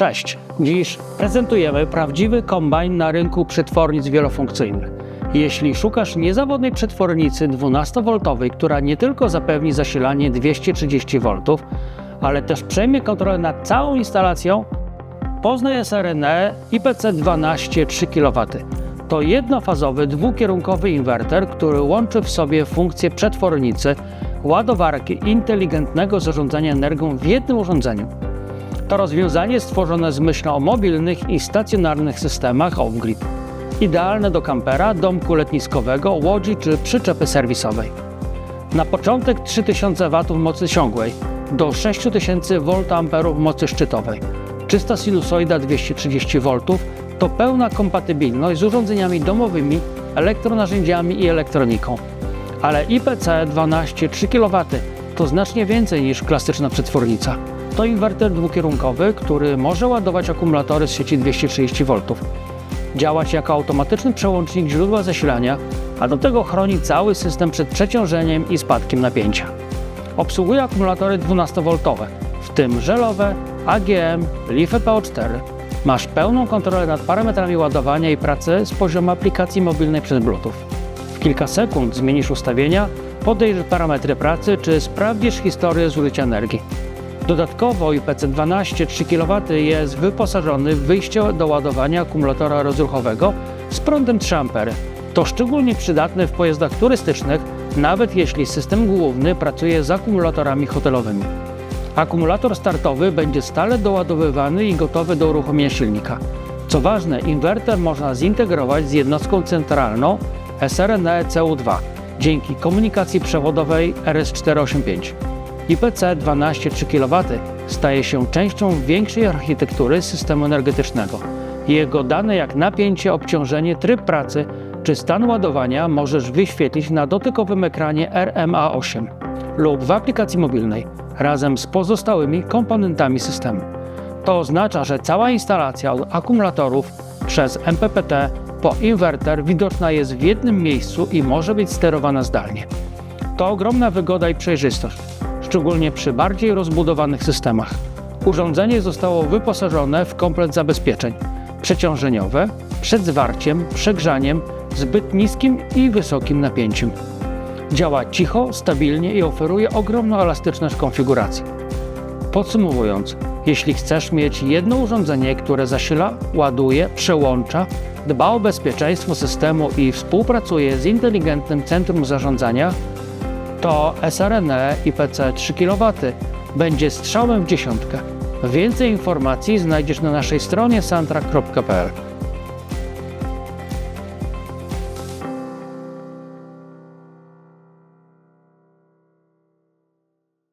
Cześć! Dziś prezentujemy prawdziwy kombajn na rynku przetwornic wielofunkcyjnych. Jeśli szukasz niezawodnej przetwornicy 12V, która nie tylko zapewni zasilanie 230V, ale też przejmie kontrolę nad całą instalacją, poznaj SRNE IPC12 3 kW. To jednofazowy, dwukierunkowy inwerter, który łączy w sobie funkcje przetwornicy, ładowarki i inteligentnego zarządzania energią w jednym urządzeniu. To rozwiązanie stworzone z myślą o mobilnych i stacjonarnych systemach off-grid. Idealne do kampera, domku letniskowego, łodzi czy przyczepy serwisowej. Na początek 3000 W mocy ciągłej do 6000 VA mocy szczytowej. Czysta sinusoida 230 V to pełna kompatybilność z urządzeniami domowymi, elektronarzędziami i elektroniką. Ale IPC 12 3 kW to znacznie więcej niż klasyczna przetwornica. To inwerter dwukierunkowy, który może ładować akumulatory z sieci 230 V. Działać jako automatyczny przełącznik źródła zasilania, a do tego chroni cały system przed przeciążeniem i spadkiem napięcia. Obsługuje akumulatory 12V, w tym żelowe, AGM, LiFe PO4. Masz pełną kontrolę nad parametrami ładowania i pracy z poziomu aplikacji mobilnej przez Bluetooth. W kilka sekund zmienisz ustawienia, podejrzysz parametry pracy czy sprawdzisz historię zużycia energii. Dodatkowo IPC12 3 kW jest wyposażony w wyjście do ładowania akumulatora rozruchowego z prądem 3 A. To szczególnie przydatne w pojazdach turystycznych, nawet jeśli system główny pracuje z akumulatorami hotelowymi. Akumulator startowy będzie stale doładowywany i gotowy do uruchomienia silnika. Co ważne, inwerter można zintegrować z jednostką centralną SRNE CU2 dzięki komunikacji przewodowej RS485. IPC 12 3 kW staje się częścią większej architektury systemu energetycznego. Jego dane jak napięcie, obciążenie, tryb pracy czy stan ładowania możesz wyświetlić na dotykowym ekranie RMA8 lub w aplikacji mobilnej razem z pozostałymi komponentami systemu. To oznacza, że cała instalacja od akumulatorów przez MPPT po inwerter widoczna jest w jednym miejscu i może być sterowana zdalnie. To ogromna wygoda i przejrzystość, szczególnie przy bardziej rozbudowanych systemach. Urządzenie zostało wyposażone w komplet zabezpieczeń przeciążeniowe, przed zwarciem, przegrzaniem, zbyt niskim i wysokim napięciem. Działa cicho, stabilnie i oferuje ogromną elastyczność konfiguracji. Podsumowując, jeśli chcesz mieć jedno urządzenie, które zasila, ładuje, przełącza, dba o bezpieczeństwo systemu i współpracuje z inteligentnym centrum zarządzania, to SRNE IPC 3 kW będzie strzałem w dziesiątkę. Więcej informacji znajdziesz na naszej stronie santrak.pl.